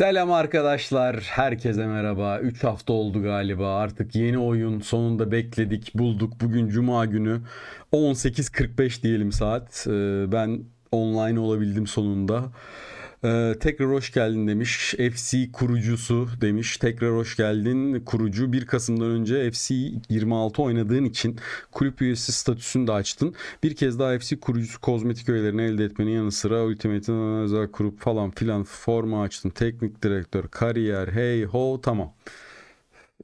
Selam arkadaşlar. Herkese merhaba. 3 hafta oldu galiba. Artık yeni oyun sonunda bekledik, bulduk. Bugün cuma günü 18.45 diyelim saat. Ee, Ben online olabildim sonunda. Ee, tekrar hoş geldin demiş. FC kurucusu demiş. Tekrar hoş geldin kurucu. 1 Kasım'dan önce FC 26 oynadığın için kulüp üyesi statüsünü de açtın. Bir kez daha FC kurucusu kozmetik öğelerini elde etmenin yanı sıra Ultimate'in özel grup falan filan forma açtın. Teknik direktör, kariyer, hey ho tamam.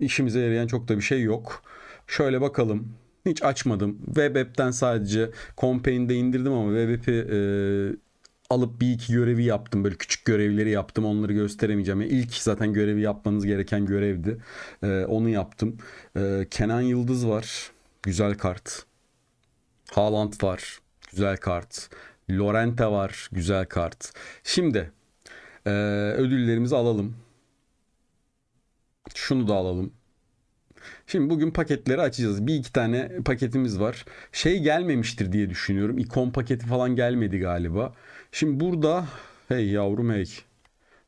İşimize yarayan çok da bir şey yok. Şöyle bakalım. Hiç açmadım. Web app'ten sadece Campaign'de indirdim ama Web app'i e, alıp bir iki görevi yaptım. Böyle küçük görevleri yaptım. Onları gösteremeyeceğim. Yani ilk zaten görevi yapmanız gereken görevdi. E, onu yaptım. E, Kenan Yıldız var. Güzel kart. Haaland var. Güzel kart. Lorente var. Güzel kart. Şimdi e, ödüllerimizi alalım. Şunu da alalım. Şimdi bugün paketleri açacağız. Bir iki tane paketimiz var. Şey gelmemiştir diye düşünüyorum. İkon paketi falan gelmedi galiba. Şimdi burada hey yavrum hey.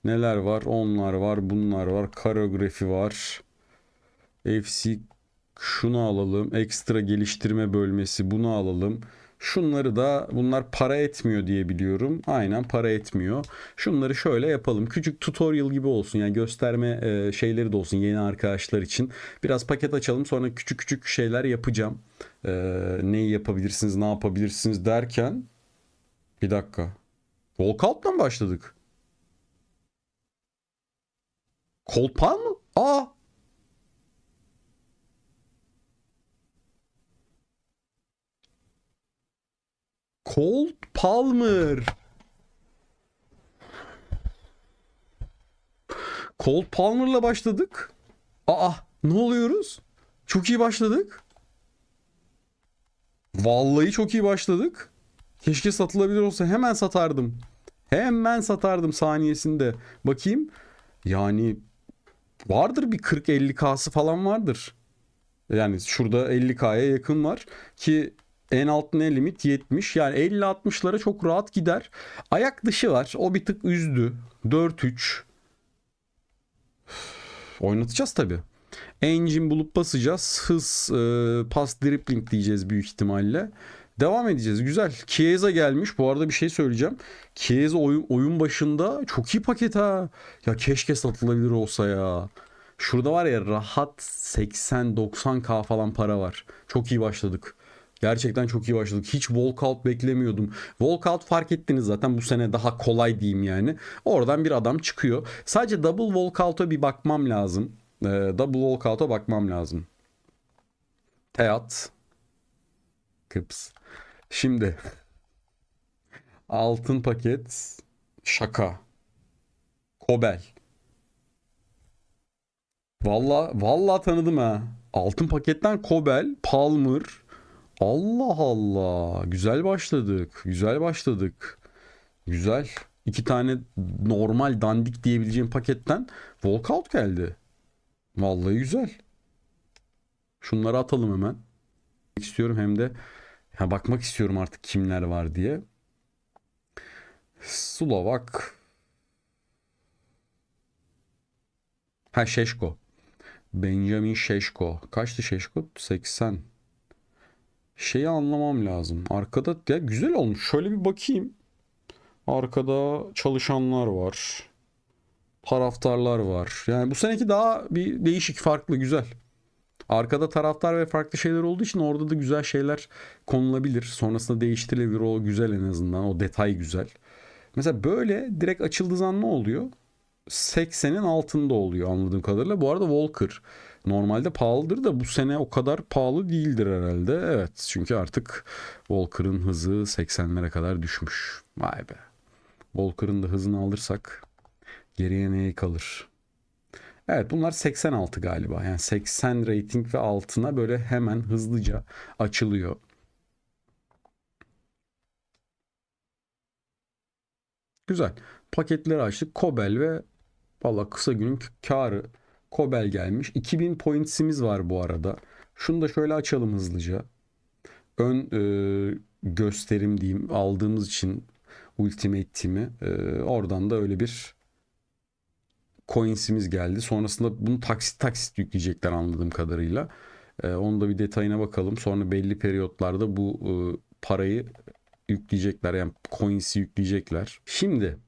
Neler var? Onlar var, bunlar var. Karografi var. FC şunu alalım. Ekstra geliştirme bölmesi bunu alalım. Şunları da bunlar para etmiyor diye biliyorum. Aynen para etmiyor. Şunları şöyle yapalım. Küçük tutorial gibi olsun. Yani gösterme e, şeyleri de olsun yeni arkadaşlar için. Biraz paket açalım sonra küçük küçük şeyler yapacağım. E, neyi yapabilirsiniz, ne yapabilirsiniz derken bir dakika. Walkout'la mı başladık? Kolpan mı? Aa! Colt Palmer. Colt Palmer'la başladık. Aa ne oluyoruz? Çok iyi başladık. Vallahi çok iyi başladık. Keşke satılabilir olsa hemen satardım. Hemen satardım saniyesinde. Bakayım. Yani vardır bir 40-50K'sı falan vardır. Yani şurada 50K'ya yakın var ki en alt ne limit 70 yani 50-60'lara çok rahat gider. Ayak dışı var o bir tık üzdü 4-3 oynatacağız tabi. Engine bulup basacağız. Hız, e, pas, dribbling diyeceğiz büyük ihtimalle. Devam edeceğiz. Güzel. Chiesa gelmiş. Bu arada bir şey söyleyeceğim. Chiesa oyun, oyun başında çok iyi paket ha. Ya keşke satılabilir olsa ya. Şurada var ya rahat 80-90k falan para var. Çok iyi başladık. Gerçekten çok iyi başladık. Hiç walkout beklemiyordum. Walkout fark ettiniz zaten bu sene daha kolay diyeyim yani. Oradan bir adam çıkıyor. Sadece double walkout'a bir bakmam lazım. Ee, double walkout'a bakmam lazım. Teat. Kıps. Şimdi. Altın paket. Şaka. Kobel. Valla valla tanıdım ha. Altın paketten Kobel, Palmer. Allah Allah. Güzel başladık. Güzel başladık. Güzel. İki tane normal dandik diyebileceğim paketten walkout geldi. Vallahi güzel. Şunları atalım hemen. İstiyorum hem de ya bakmak istiyorum artık kimler var diye. Slovak. Ha Şeşko. Benjamin Şeşko. Kaçtı Şeşko? 80. Şeyi anlamam lazım. Arkada ya güzel olmuş. Şöyle bir bakayım. Arkada çalışanlar var. Taraftarlar var. Yani bu seneki daha bir değişik, farklı, güzel. Arkada taraftar ve farklı şeyler olduğu için orada da güzel şeyler konulabilir. Sonrasında değiştirilebilir. O güzel en azından. O detay güzel. Mesela böyle direkt açıldığı zaman ne oluyor? 80'in altında oluyor anladığım kadarıyla. Bu arada Walker normalde pahalıdır da bu sene o kadar pahalı değildir herhalde. Evet çünkü artık Walker'ın hızı 80'lere kadar düşmüş. Vay be. Walker'ın da hızını alırsak geriye neye kalır? Evet bunlar 86 galiba. Yani 80 rating ve altına böyle hemen hızlıca açılıyor. Güzel. Paketleri açtık. Kobel ve valla kısa günün karı. Kobel gelmiş. 2000 points'imiz var bu arada. Şunu da şöyle açalım hızlıca. Ön e, gösterim diyeyim aldığımız için Ultimate Team'i. Ee, oradan da öyle bir coins'imiz geldi. Sonrasında bunu taksit taksit yükleyecekler anladığım kadarıyla. Ee, onun da bir detayına bakalım. Sonra belli periyotlarda bu e, parayı yükleyecekler. Yani coins'i yükleyecekler. Şimdi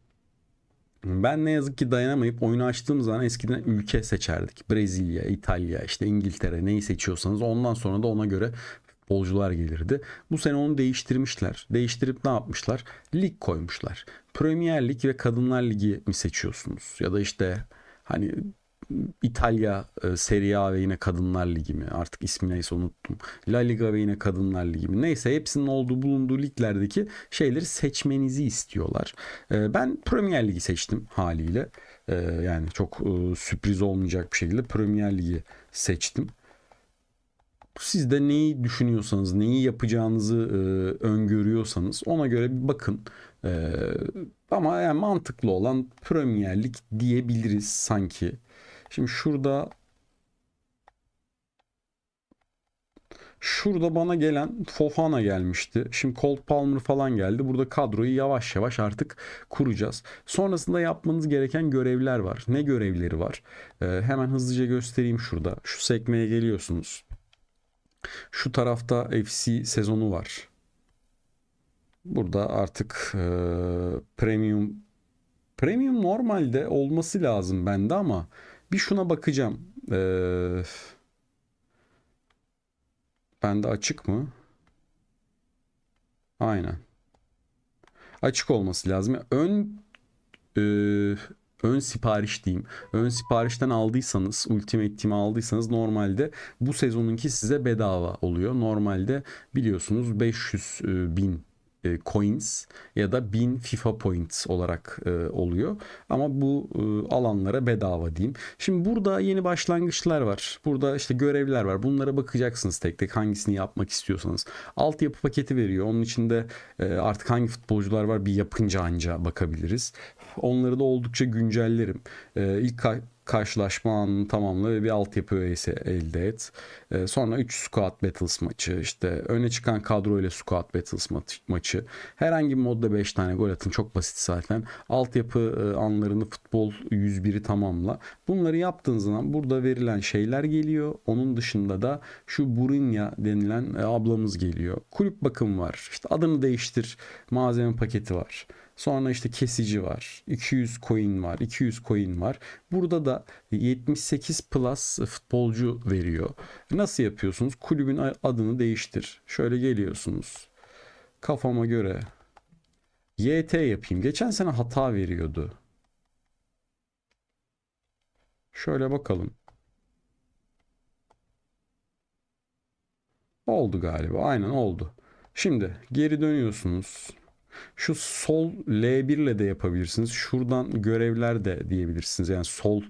ben ne yazık ki dayanamayıp oyunu açtığım zaman eskiden ülke seçerdik. Brezilya, İtalya, işte İngiltere neyi seçiyorsanız ondan sonra da ona göre futbolcular gelirdi. Bu sene onu değiştirmişler. Değiştirip ne yapmışlar? Lig koymuşlar. Premier Lig ve Kadınlar Ligi mi seçiyorsunuz? Ya da işte hani İtalya e, Serie A ve yine Kadınlar Ligi mi? Artık ismi neyse unuttum. La Liga ve yine Kadınlar Ligi mi? Neyse hepsinin olduğu bulunduğu liglerdeki şeyleri seçmenizi istiyorlar. E, ben Premier Ligi seçtim haliyle. E, yani çok sürpriz olmayacak bir şekilde Premier Ligi seçtim. Siz de neyi düşünüyorsanız, neyi yapacağınızı e, öngörüyorsanız ona göre bir bakın. E, ama yani mantıklı olan Premier diyebiliriz sanki. Şimdi şurada Şurada bana gelen Fofana gelmişti. Şimdi Colt Palmer falan geldi. Burada kadroyu yavaş yavaş artık kuracağız. Sonrasında yapmanız gereken görevler var. Ne görevleri var? Ee, hemen hızlıca göstereyim şurada. Şu sekmeye geliyorsunuz. Şu tarafta FC sezonu var. Burada artık e, premium premium normalde olması lazım bende ama bir şuna bakacağım. Ee, bende açık mı? Aynen. Açık olması lazım. Ön e, ön sipariş diyeyim. Ön siparişten aldıysanız, Ultimate Team'i aldıysanız normalde bu sezonunki size bedava oluyor. Normalde biliyorsunuz 500 e, bin e, coins ya da 1000 FIFA points olarak e, oluyor. Ama bu e, alanlara bedava diyeyim. Şimdi burada yeni başlangıçlar var. Burada işte görevler var. Bunlara bakacaksınız tek tek hangisini yapmak istiyorsanız. Altyapı paketi veriyor. Onun içinde e, artık hangi futbolcular var bir yapınca anca bakabiliriz. Onları da oldukça güncellerim. E, ilk karşılaşma anını tamamla ve bir altyapı üyesi elde et. Ee, sonra 3 squad battles maçı işte öne çıkan kadro ile squad battles ma- maçı. Herhangi bir modda 5 tane gol atın çok basit zaten. Altyapı e, anlarını futbol 101'i tamamla. Bunları yaptığın zaman burada verilen şeyler geliyor. Onun dışında da şu Burinya denilen e, ablamız geliyor. Kulüp bakım var. İşte adını değiştir. Malzeme paketi var. Sonra işte kesici var. 200 coin var. 200 coin var. Burada da 78 plus futbolcu veriyor. Nasıl yapıyorsunuz? Kulübün adını değiştir. Şöyle geliyorsunuz. Kafama göre YT yapayım. Geçen sene hata veriyordu. Şöyle bakalım. Oldu galiba. Aynen oldu. Şimdi geri dönüyorsunuz. Şu sol L1 ile de yapabilirsiniz. Şuradan görevler de diyebilirsiniz. Yani sol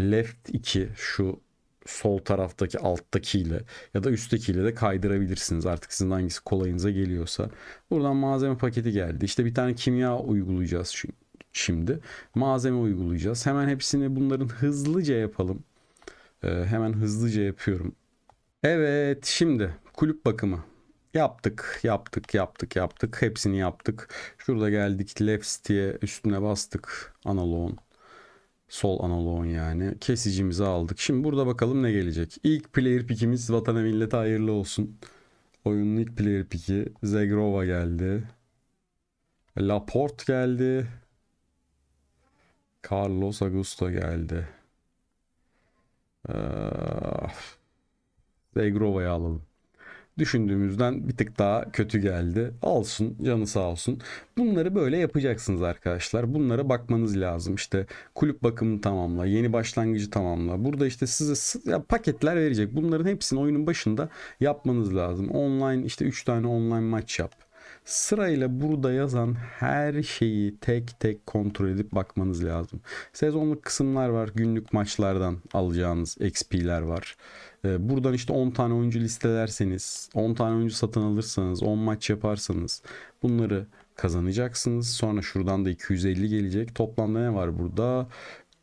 left 2 şu sol taraftaki alttakiyle ya da üsttekiyle de kaydırabilirsiniz. Artık sizin hangisi kolayınıza geliyorsa. Buradan malzeme paketi geldi. İşte bir tane kimya uygulayacağız şimdi. Malzeme uygulayacağız. Hemen hepsini bunların hızlıca yapalım. Ee, hemen hızlıca yapıyorum. Evet şimdi kulüp bakımı. Yaptık, yaptık, yaptık, yaptık. Hepsini yaptık. Şurada geldik left diye üstüne bastık analoğun. Sol analoğun yani. Kesicimizi aldık. Şimdi burada bakalım ne gelecek. İlk player pickimiz vatana millete hayırlı olsun. Oyunun ilk player picki Zegrova geldi. Laporte geldi. Carlos Augusto geldi. Ee, Zegrova'yı alalım düşündüğümüzden bir tık daha kötü geldi. Olsun canı sağ olsun. Bunları böyle yapacaksınız arkadaşlar. Bunlara bakmanız lazım. İşte kulüp bakımını tamamla, yeni başlangıcı tamamla. Burada işte size paketler verecek. Bunların hepsini oyunun başında yapmanız lazım. Online işte 3 tane online maç yap. Sırayla burada yazan her şeyi tek tek kontrol edip bakmanız lazım. Sezonluk kısımlar var. Günlük maçlardan alacağınız XP'ler var. Ee, buradan işte 10 tane oyuncu listelerseniz, 10 tane oyuncu satın alırsanız, 10 maç yaparsanız bunları kazanacaksınız. Sonra şuradan da 250 gelecek. Toplamda ne var burada?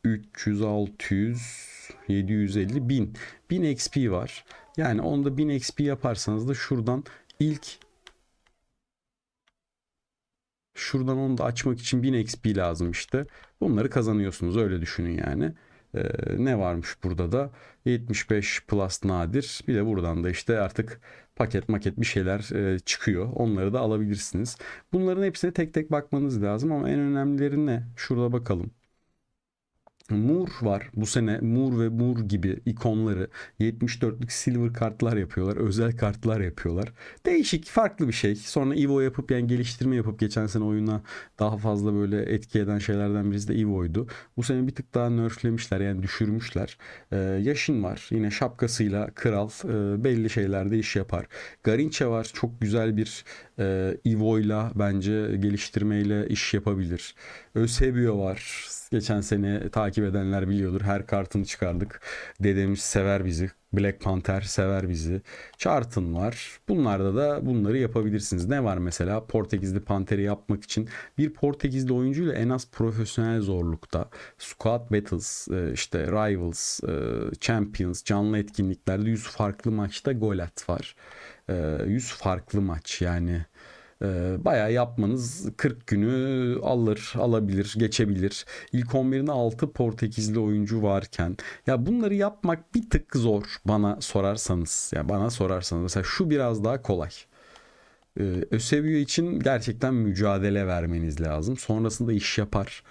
300, 600, 750, 1000. 1000 XP var. Yani onda 1000 XP yaparsanız da şuradan ilk Şuradan onu da açmak için 1000 XP lazım işte. Bunları kazanıyorsunuz öyle düşünün yani. Ee, ne varmış burada da? 75 plus nadir. Bir de buradan da işte artık paket maket bir şeyler e, çıkıyor. Onları da alabilirsiniz. Bunların hepsine tek tek bakmanız lazım ama en önemlileri ne? Şurada bakalım Moore var. Bu sene Moore ve Moore gibi ikonları 74'lük silver kartlar yapıyorlar. Özel kartlar yapıyorlar. Değişik, farklı bir şey. Sonra Evo yapıp yani geliştirme yapıp geçen sene oyuna daha fazla böyle etki eden şeylerden birisi de Evo'ydu. Bu sene bir tık daha nerflemişler yani düşürmüşler. Ee, Yaşın var. Yine şapkasıyla kral e, belli şeylerde iş yapar. Garinçe var. Çok güzel bir e, Evo'yla bence geliştirmeyle iş yapabilir. Eusebio var. Geçen sene takip edenler biliyordur. Her kartını çıkardık. Dedemiz sever bizi. Black Panther sever bizi. Charlton var. Bunlarda da bunları yapabilirsiniz. Ne var mesela? Portekizli Panther'i yapmak için bir Portekizli oyuncuyla en az profesyonel zorlukta Squad Battles, e, işte Rivals, e, Champions, canlı etkinliklerde 100 farklı maçta gol at var. 100 e, farklı maç yani e, bayağı yapmanız 40 günü alır, alabilir, geçebilir. İlk 11'inde 6 Portekizli oyuncu varken ya bunları yapmak bir tık zor bana sorarsanız. Ya yani bana sorarsanız mesela şu biraz daha kolay. Ee, Ösevio için gerçekten mücadele vermeniz lazım. Sonrasında iş yapar.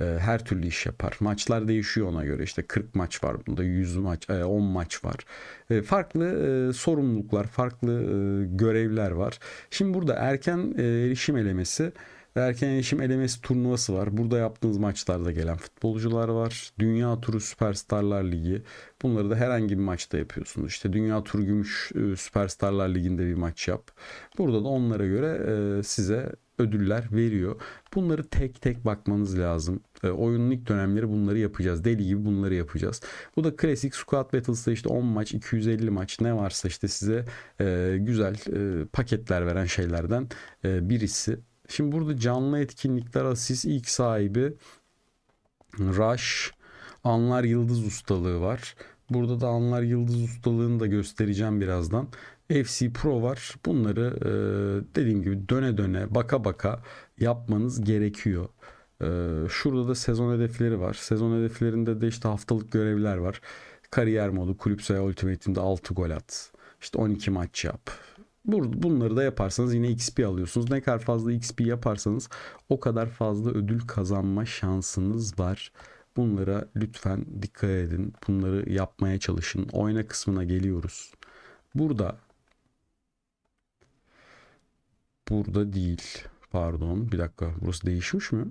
Ee, her türlü iş yapar. Maçlar değişiyor ona göre. İşte 40 maç var bunda 100 maç, 10 e, maç var. Ee, farklı e, sorumluluklar, farklı e, görevler var. Şimdi burada erken erişim elemesi Erken erişim elemesi turnuvası var. Burada yaptığınız maçlarda gelen futbolcular var. Dünya Turu Süperstarlar Ligi. Bunları da herhangi bir maçta yapıyorsunuz. İşte Dünya Turu Gümüş Süperstarlar Ligi'nde bir maç yap. Burada da onlara göre size ödüller veriyor. Bunları tek tek bakmanız lazım. E, oyunun ilk dönemleri bunları yapacağız. Deli gibi bunları yapacağız. Bu da klasik Squad Battles'da işte 10 maç, 250 maç ne varsa işte size e, güzel e, paketler veren şeylerden e, birisi. Şimdi burada canlı etkinlikler asist ilk sahibi Rush Anlar Yıldız ustalığı var. Burada da Anlar Yıldız ustalığını da göstereceğim birazdan. FC Pro var. Bunları e, dediğim gibi döne döne baka baka yapmanız gerekiyor. E, şurada da sezon hedefleri var. Sezon hedeflerinde de işte haftalık görevler var. Kariyer modu, kulüp sayı ultimate'inde 6 gol at. İşte 12 maç yap. Bunları da yaparsanız yine XP alıyorsunuz. Ne kadar fazla XP yaparsanız o kadar fazla ödül kazanma şansınız var. Bunlara lütfen dikkat edin. Bunları yapmaya çalışın. Oyna kısmına geliyoruz. Burada Burada değil. Pardon. Bir dakika. Burası değişmiş mi?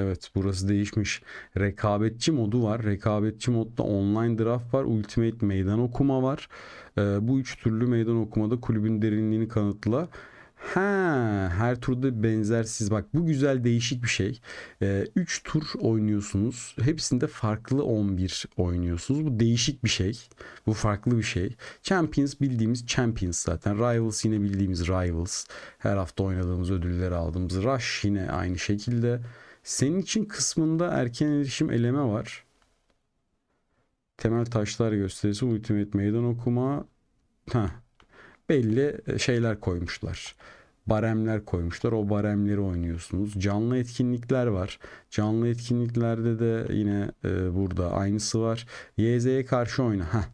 Evet burası değişmiş. Rekabetçi modu var. Rekabetçi modda online draft var. Ultimate meydan okuma var. Ee, bu üç türlü meydan okumada kulübün derinliğini kanıtla. Ha, her turda benzersiz. Bak bu güzel değişik bir şey. 3 ee, üç tur oynuyorsunuz. Hepsinde farklı 11 oynuyorsunuz. Bu değişik bir şey. Bu farklı bir şey. Champions bildiğimiz Champions zaten. Rivals yine bildiğimiz Rivals. Her hafta oynadığımız ödülleri aldığımız. Rush yine aynı şekilde. Senin için kısmında erken erişim eleme var. Temel taşlar gösterisi, ultimate meydan okuma. Heh, belli e, şeyler koymuşlar. Baremler koymuşlar. O baremleri oynuyorsunuz. Canlı etkinlikler var. Canlı etkinliklerde de yine e, burada aynısı var. YZ'ye karşı oyna. Heh,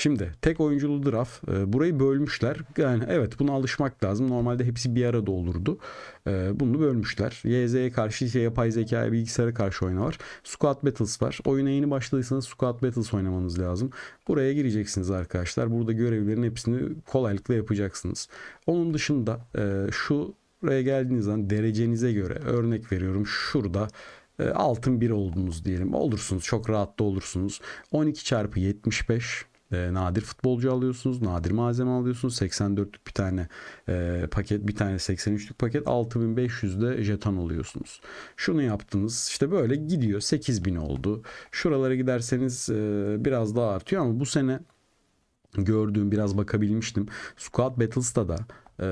Şimdi tek oyunculu draft e, burayı bölmüşler. Yani evet buna alışmak lazım. Normalde hepsi bir arada olurdu. E, bunu bölmüşler. YZ'ye karşı işte yapay zekaya bilgisayara karşı oyna var. Squad Battles var. Oyuna yeni başladıysanız Squad Battles oynamanız lazım. Buraya gireceksiniz arkadaşlar. Burada görevlerin hepsini kolaylıkla yapacaksınız. Onun dışında e, şu buraya geldiğiniz zaman derecenize göre örnek veriyorum şurada e, altın bir oldunuz diyelim. Olursunuz çok rahat da olursunuz. 12 çarpı 75 e, nadir futbolcu alıyorsunuz. Nadir malzeme alıyorsunuz. 84'lük bir tane e, paket bir tane 83'lük paket 6500'de jeton alıyorsunuz. Şunu yaptınız işte böyle gidiyor 8000 oldu. Şuralara giderseniz e, biraz daha artıyor ama bu sene gördüğüm biraz bakabilmiştim. Squad Battles'ta da e,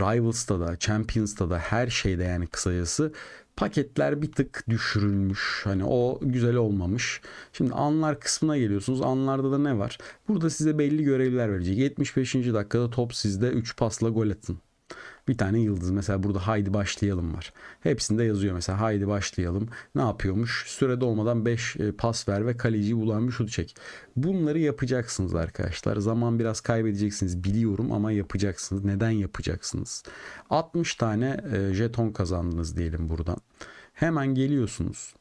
Rivals'ta da, Champions'ta da her şeyde yani kısacası paketler bir tık düşürülmüş. Hani o güzel olmamış. Şimdi anlar kısmına geliyorsunuz. Anlarda da ne var? Burada size belli görevler verecek. 75. dakikada top sizde 3 pasla gol atın. Bir tane yıldız mesela burada haydi başlayalım var. Hepsinde yazıyor mesela haydi başlayalım. Ne yapıyormuş? Sürede olmadan 5 pas ver ve kaleciyi bulan bir şut çek. Bunları yapacaksınız arkadaşlar. Zaman biraz kaybedeceksiniz biliyorum ama yapacaksınız. Neden yapacaksınız? 60 tane e, jeton kazandınız diyelim buradan. Hemen geliyorsunuz.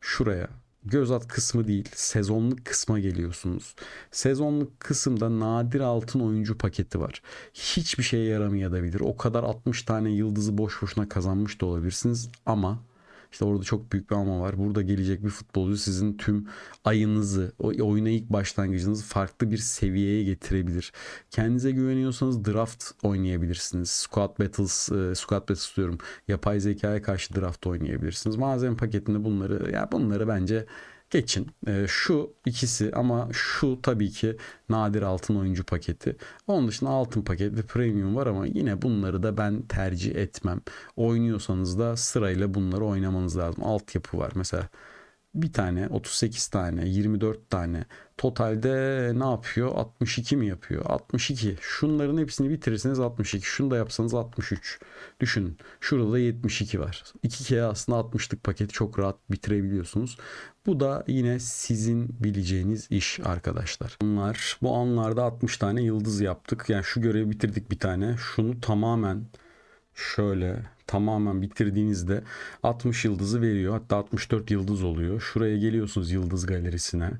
Şuraya göz at kısmı değil sezonluk kısma geliyorsunuz. Sezonluk kısımda nadir altın oyuncu paketi var. Hiçbir şeye yaramayabilir. O kadar 60 tane yıldızı boş boşuna kazanmış da olabilirsiniz ama işte orada çok büyük bir ama var. Burada gelecek bir futbolcu sizin tüm ayınızı, oyuna ilk başlangıcınızı farklı bir seviyeye getirebilir. Kendinize güveniyorsanız draft oynayabilirsiniz. Squad Battles, e, Squad Battles diyorum. Yapay zekaya karşı draft oynayabilirsiniz. Malzeme paketinde bunları, ya bunları bence geçin. E, şu ikisi ama şu tabii ki nadir altın oyuncu paketi. Onun dışında altın paket ve premium var ama yine bunları da ben tercih etmem. Oynuyorsanız da sırayla bunları oynamanız lazım. Altyapı var. Mesela bir tane 38 tane 24 tane. Totalde ne yapıyor? 62 mi yapıyor? 62 şunların hepsini bitirirseniz 62 şunu da yapsanız 63 düşünün. Şurada da 72 var. 2 kere aslında 60'lık paketi çok rahat bitirebiliyorsunuz bu da yine sizin bileceğiniz iş arkadaşlar bunlar bu anlarda 60 tane yıldız yaptık yani şu görevi bitirdik bir tane şunu tamamen şöyle tamamen bitirdiğinizde 60 yıldızı veriyor. Hatta 64 yıldız oluyor. Şuraya geliyorsunuz yıldız galerisine.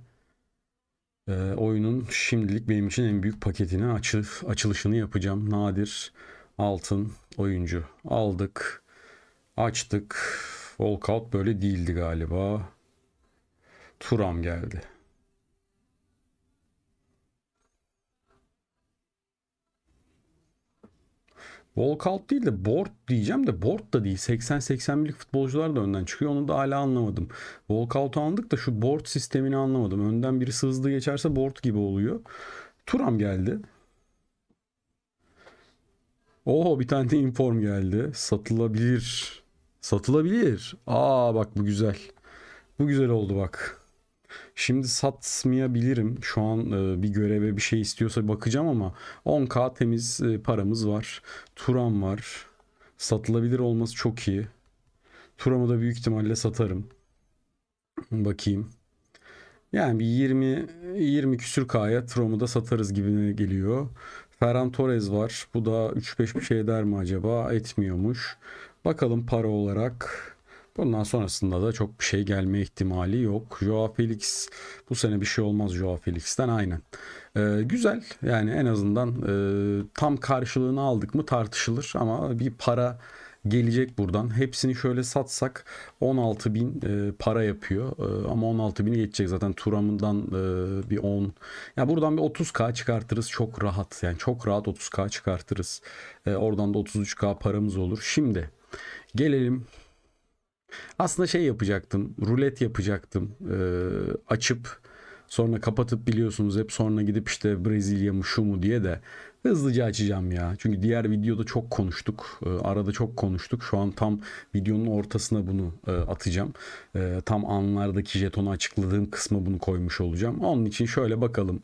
Ee, oyunun şimdilik benim için en büyük paketini açı, açılışını yapacağım. Nadir altın oyuncu aldık. Açtık. Walkout böyle değildi galiba. Turam geldi. Walkout değil de board diyeceğim de board da değil. 80-81'lik futbolcular da önden çıkıyor. Onu da hala anlamadım. Walkout'u anladık da şu board sistemini anlamadım. Önden birisi hızlı geçerse board gibi oluyor. Turam geldi. Oo bir tane de inform geldi. Satılabilir. Satılabilir. Aa bak bu güzel. Bu güzel oldu bak. Şimdi satmayabilirim. Şu an e, bir göreve bir şey istiyorsa bakacağım ama 10k temiz e, paramız var. Turam var. Satılabilir olması çok iyi. Turam'ı da büyük ihtimalle satarım. Bakayım. Yani bir 20 20 küsür K'ya Turam'ı da satarız gibi geliyor. Ferran Torres var. Bu da 3-5 bir şey eder mi acaba? Etmiyormuş. Bakalım para olarak. Bundan sonrasında da çok bir şey gelme ihtimali yok. Joao Felix bu sene bir şey olmaz Joao Felix'ten aynen. Ee, güzel yani en azından e, tam karşılığını aldık mı tartışılır ama bir para gelecek buradan. Hepsini şöyle satsak 16 bin e, para yapıyor. E, ama 16 bini geçecek zaten Turam'dan e, bir 10. Ya buradan bir 30k çıkartırız çok rahat. Yani çok rahat 30k çıkartırız. E, oradan da 33k paramız olur. Şimdi gelelim aslında şey yapacaktım. Rulet yapacaktım. Ee, açıp sonra kapatıp biliyorsunuz hep sonra gidip işte Brezilya mı şu mu diye de hızlıca açacağım ya. Çünkü diğer videoda çok konuştuk. Ee, arada çok konuştuk. Şu an tam videonun ortasına bunu e, atacağım. E, tam anlardaki jetonu açıkladığım kısma bunu koymuş olacağım. Onun için şöyle bakalım.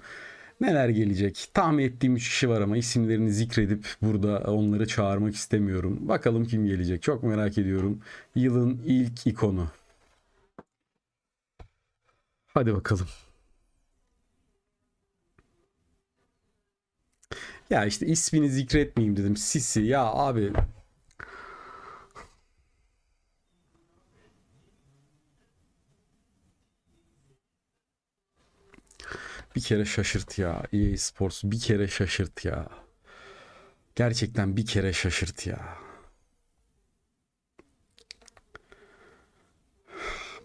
Neler gelecek? Tahmin ettiğim 3 kişi var ama isimlerini zikredip burada onları çağırmak istemiyorum. Bakalım kim gelecek? Çok merak ediyorum. Yılın ilk ikonu. Hadi bakalım. Ya işte ismini zikretmeyeyim dedim. Sisi ya abi Bir kere şaşırt ya. EA Sports bir kere şaşırt ya. Gerçekten bir kere şaşırt ya.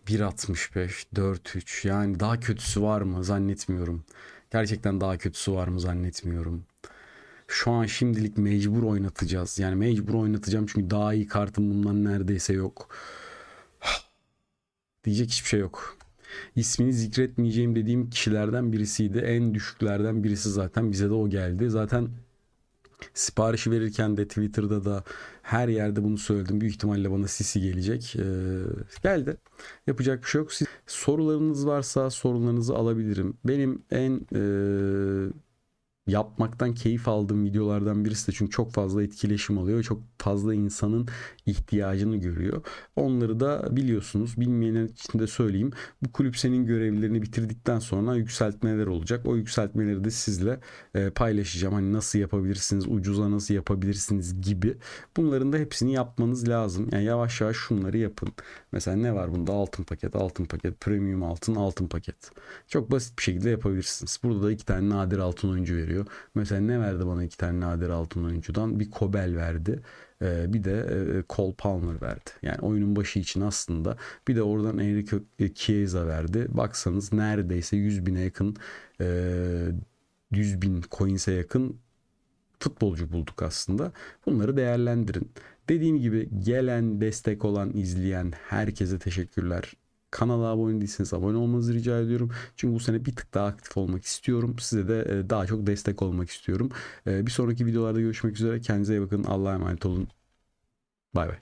1.65, 4.3 yani daha kötüsü var mı zannetmiyorum. Gerçekten daha kötüsü var mı zannetmiyorum. Şu an şimdilik mecbur oynatacağız. Yani mecbur oynatacağım çünkü daha iyi kartım bundan neredeyse yok. Diyecek hiçbir şey yok ismini zikretmeyeceğim dediğim kişilerden birisiydi. En düşüklerden birisi zaten bize de o geldi. Zaten Siparişi verirken de Twitter'da da her yerde bunu söyledim. Büyük ihtimalle bana sisi gelecek. Ee, geldi. Yapacak bir şey yok. Siz, sorularınız varsa sorularınızı alabilirim. Benim en e, yapmaktan keyif aldığım videolardan birisi de çünkü çok fazla etkileşim alıyor çok fazla insanın ihtiyacını görüyor. Onları da biliyorsunuz. Bilmeyenler için de söyleyeyim. Bu kulüp senin görevlerini bitirdikten sonra yükseltmeler olacak. O yükseltmeleri de sizle e, paylaşacağım. Hani nasıl yapabilirsiniz, ucuza nasıl yapabilirsiniz gibi. Bunların da hepsini yapmanız lazım. Yani yavaş yavaş şunları yapın. Mesela ne var bunda? Altın paket, altın paket, premium altın, altın paket. Çok basit bir şekilde yapabilirsiniz. Burada da iki tane nadir altın oyuncu veriyor. Mesela ne verdi bana iki tane nadir altın oyuncudan? Bir Kobel verdi. Ee, bir de e, Cole Palmer verdi. Yani oyunun başı için aslında. Bir de oradan Enrique Chiesa verdi. Baksanız neredeyse 100 bine yakın e, 100 bin coins'e yakın futbolcu bulduk aslında. Bunları değerlendirin. Dediğim gibi gelen, destek olan, izleyen herkese teşekkürler. Kanala abone değilseniz abone olmanızı rica ediyorum. Çünkü bu sene bir tık daha aktif olmak istiyorum. Size de e, daha çok destek olmak istiyorum. E, bir sonraki videolarda görüşmek üzere. Kendinize iyi bakın. Allah'a emanet olun. Bay bay.